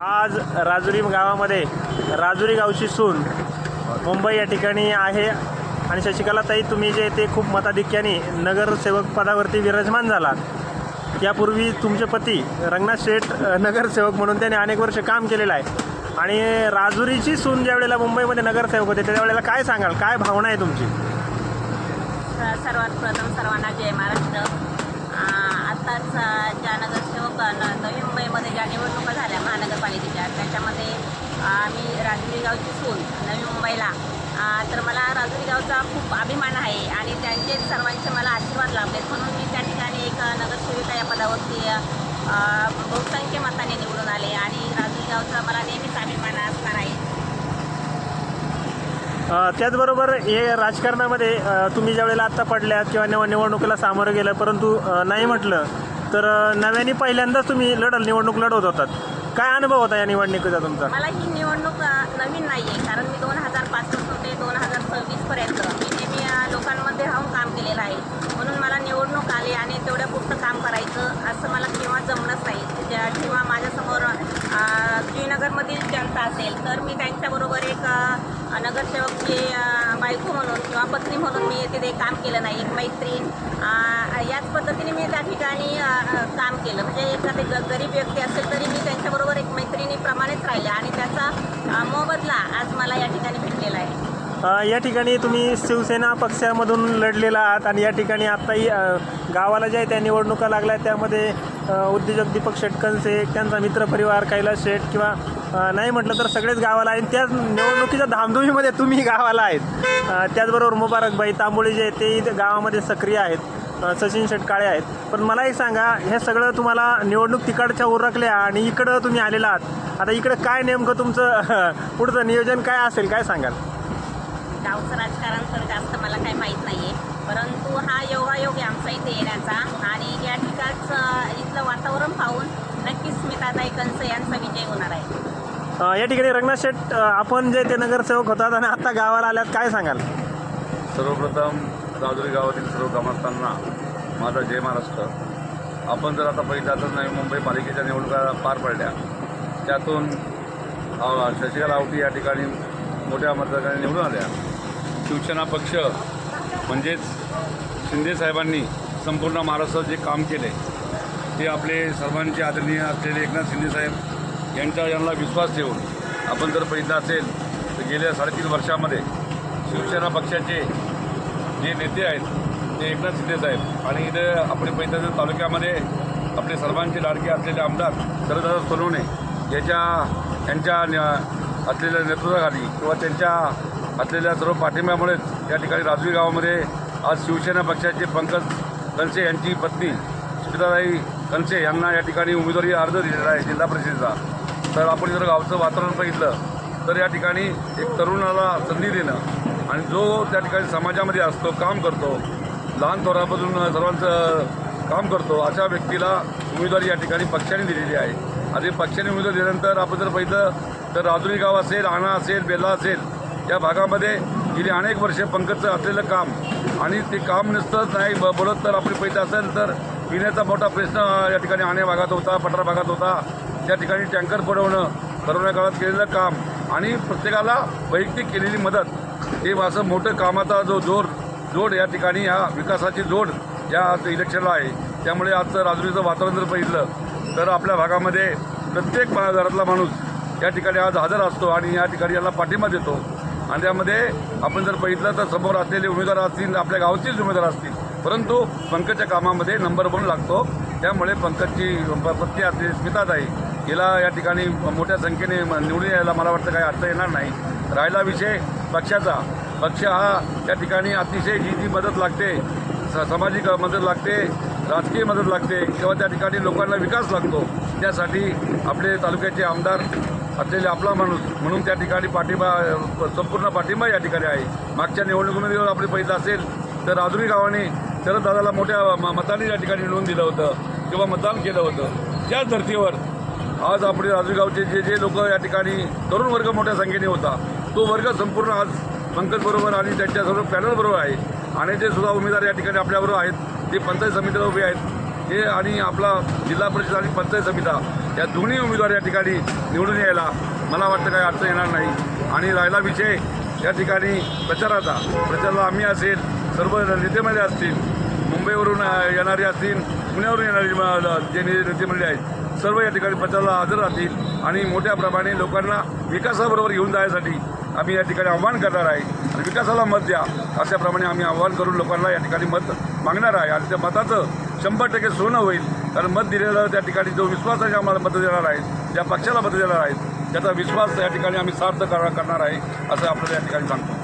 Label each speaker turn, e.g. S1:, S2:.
S1: आज राजुरी गावामध्ये राजुरी गावची सून मुंबई या ठिकाणी आहे. आणि शशिकलाताई तुम्ही जे ते खूप मताधिक्याने नगरसेवक पदावरती विराजमान झालात. यापूर्वी तुमचे पती रंगनाथ शेठ नगरसेवक म्हणून त्याने अनेक वर्ष काम केलेलं आहे. आणि राजुरीची सून ज्या वेळेला मुंबईमध्ये नगरसेवक होते त्या वेळेला काय सांगाल? काय भावना आहे तुमची?
S2: सर्वात प्रथम सर्वांना जय महाराष्ट्र आ, आत्ताच अ, ज्या नगरसेवक अ, न- नवी मुंबईमध्ये ज्या निवडणुका झाल्या महानगरपालिकेच्या त्याच्यामध्ये अ, मी सून नवी मुंबईला. तर मला राजुरी गावचा खूप अभिमान आहे आणि त्यांचे सर्वांचे मला आशीर्वाद लाभलेत. म्हणून मी त्या ठिकाणी एक नगरसेविका या पदावरती बहुसंख्य मताने निवडून आले आणि राजुरी गावचा मला नेहमीच अभिमान असणार आहे.
S1: त्याचबरोबर हे राजकारणामध्ये तुम्ही ज्या वेळेला आत्ता पडल्यात किंवा निव निवडणुकीला सामोरं गेलं परंतु नाही म्हटलं तर नव्याने पहिल्यांदाच तुम्ही लढल निवडणूक लढवत होतात. काय अनुभव होता या निवडणुकीचा तुमचा?
S2: मला ही निवडणूक अ, नवीन नाही आहे कारण मी दोन हजार पाचपासून ते दोन हजार सव्वीसपर्यंत मी नेहमी अ, लोकांमध्ये राहून काम केलेलं आहे. म्हणून मला निवडणूक आली आणि तेवढ्या पुरतं काम करायचं असं मला केव्हा जमलंच नाही त्या- किंवा माझ्यासमोर अ, श्रीनगरमधील जनता असेल तर मी त्यांच्याबरोबर एक अ, नगरसेवकची अ, बायको म्हणून किंवा पत्नी म्हणून मी तिथे काम केलं नाही एक मैत्रीण. याच पद्धतीने मी त्या ठिकाणी काम केलं. म्हणजे एखादी ग गरीब व्यक्ती असेल तरी मी त्यांच्याबरोबर एक मैत्रिणीप्रमाणेच राहिले आणि त्याचा मोबदला आज मला या ठिकाणी भेटलेला आहे.
S1: या ठिकाणी तुम्ही शिवसेना पक्षामधून लढलेला आहात आणि या ठिकाणी आत्ताही गावाला ज्या त्या निवडणुका लागल्या त्यामध्ये उद्योजक दीपक शेटकनसे त्यांचा मित्रपरिवार कैलास शेठ किंवा नाही म्हटलं तर सगळेच गावाला आहेत त्या निवडणुकीच्या धामधुमीमध्ये तुम्ही गावाला आहेत. त्याचबरोबर मुबारकबाई तांबोळी जे आहेत ते गावामध्ये सक्रिय आहेत. सचिन शेटकाळे आहेत. पण मला एक सांगा हे सगळं तुम्हाला निवडणूक तिकडच्या उरकल्या आणि इकडं तुम्ही आलेला आहात. आता इकडं काय नेमकं तुमचं पुढचं नियोजन काय असेल काय सांगाल?
S2: गावचं राजकारण तर जास्त मला काही माहीत नाही आहे परंतु हा योगायोग आहे आमचा इथे येण्याचा. आणि या ठिकाणचं इथलं वातावरण पाहून नक्कीच स्मिताताई कंस यांचा विजय होणार आहे.
S1: या ठिकाणी रंगनाथ शेठ आपण जे ते नगरसेवक होतात आणि आता गावाला आल्यात काय सांगाल?
S3: सर्वप्रथम राजुरी गावातील सर्व ग्रामस्थांना माझा जय महाराष्ट्र. आपण जर आता पहिला तर नवी मुंबई पालिकेच्या निवडणुका पार पडल्या. त्यातून शशिकला आवटी या ठिकाणी मोठ्या मतदाराने निवडून आल्या. शिवसेना पक्ष म्हणजेच शिंदे साहेबांनी संपूर्ण महाराष्ट्रात जे काम केले ते आपले सर्वांचे आदरणीय असलेले एकनाथ शिंदे साहेब यांचा यांना विश्वास ठेवून आपण जर बघितलं असेल तर गेल्या साडेतीन वर्षामध्ये शिवसेना पक्षाचे जे नेते आहेत ते एकनाथ शिंदे साहेब आणि इथे आपले पैठण तालुक्यामध्ये आपले सर्वांचे लाडके असलेले आमदार शरददादा सोनवणे याच्या यांच्या असलेल्या नेतृत्वाखाली किंवा त्यांच्या असलेल्या सर्व पाठिंब्यामुळेच या ठिकाणी राजवी गावामध्ये आज शिवसेना पक्षाचे पंकज कनसे यांची पत्नी सुचिताताई कनसे यांना या ठिकाणी उमेदवारी अर्ज दिलेला आहे जिल्हा परिषदेचा. तर आपण जर गावचं वातावरण बघितलं तर या ठिकाणी एक तरुणाला संधी देणं आणि जो त्या ठिकाणी समाजामध्ये असतो काम करतो लहान थोरापासून सर्वांचं काम करतो अशा व्यक्तीला उमेदवारी या ठिकाणी पक्षाने दिलेली आहे. आणि पक्षाने उमेदवारी दिल्यानंतर आपण जर पाहिलं तर राजुरी गाव असेल आणा असेल बेल्ला असेल या भागामध्ये गेली अनेक वर्षे पंकजचं असलेलं काम आणि ते काम नुसतंच नाही ब- बोलत तर आपण पाहिलं असेल तर पिण्याचा मोठा प्रश्न या ठिकाणी आणे भागात होता पठार भागात होता त्या ठिकाणी टँकर पडवणं करोना काळात केलेलं काम आणि प्रत्येकाला वैयक्तिक केलेली मदत हे असं मोठं कामाचा जो जोर जोड या ठिकाणी ह्या विकासाची जोड या इलेक्शनला आहे. त्यामुळे आजचं राजुरीचं वातावरण जर बघितलं तर आपल्या भागामध्ये प्रत्येक घरातला माणूस या ठिकाणी आज हजर असतो आणि या ठिकाणी याला पाठिंबा देतो. आणि त्यामध्ये आपण जर बघितलं तर समोर असलेले उमेदवार असतील आपल्या गावचेच उमेदवार असतील. परंतु पंकजच्या कामामध्ये नंबर वन लागतो. त्यामुळे पंकजची पत्ती पत्नी असलेली स्मिताताई हिला या ठिकाणी मोठ्या संख्येने निवडून यायला मला वाटतं काही अर्थ येणार नाही. राहिला विषय पक्षाचा. पक्ष हा या ठिकाणी अतिशय जी जी मदत लागते स- सामाजिक मदत लागते राजकीय मदत लागते किंवा त्या ठिकाणी लोकांना विकास लागतो. त्यासाठी आपले तालुक्याचे आमदार असलेले आपला माणूस म्हणून त्या ठिकाणी पाठिंबा संपूर्ण पाठिंबा या ठिकाणी आहे. मागच्या निवडणुकीमध्ये जर आपले पहिलं असेल तर राजुरी गावाने शरद दादाला मोठ्या मताने या ठिकाणी निवडून दिलं होतं किंवा मतदान केलं होतं. त्याच धर्तीवर आज आपले राजूगावचे जे जे लोक या ठिकाणी तरुण वर्ग मोठ्या संख्येने होता तो वर्ग संपूर्ण आज पंकजबरोबर आणि त्यांच्यासोबत पॅनलबरोबर आहे. आणि जे सुद्धा उमेदवार या ठिकाणी आपल्याबरोबर आहेत. जे पंचायत समितीला उभे आहेत. हे आणि आपला जिल्हा परिषद आणि पंचायत समिता या दोन्ही उमेदवार या ठिकाणी निवडून यायला मला वाटतं काही अडचण येणार नाही. आणि राहिला विषय या ठिकाणी प्रचाराचा. प्रचाराला आम्ही असेल सर्व नेतेमध्ये असतील मुंबईवरून येणारे असतील पुण्यावरून येणारे जे ने- नेतेमंडळी आहेत सर्व या ठिकाणी प्रचाराला हजर राहतील आणि मोठ्या प्रमाणे लोकांना विकासाबरोबर घेऊन जाण्यासाठी आम्ही या ठिकाणी आव्हान करणार आहे. आणि विकासाला मत द्या अशाप्रमाणे आम्ही आव्हान करून लोकांना या ठिकाणी मत मागणार आहे. आणि त्या मताचं शंभर टक्के सोनं होईल. कारण मत दिलेलं त्या ठिकाणी जो विश्वासाने आम्हाला मतं देणार आहेत. ज्या पक्षाला मतं देणार आहेत त्याचा विश्वास या ठिकाणी आम्ही सार्थ करणार आहे असं आपल्याला या ठिकाणी सांगतो.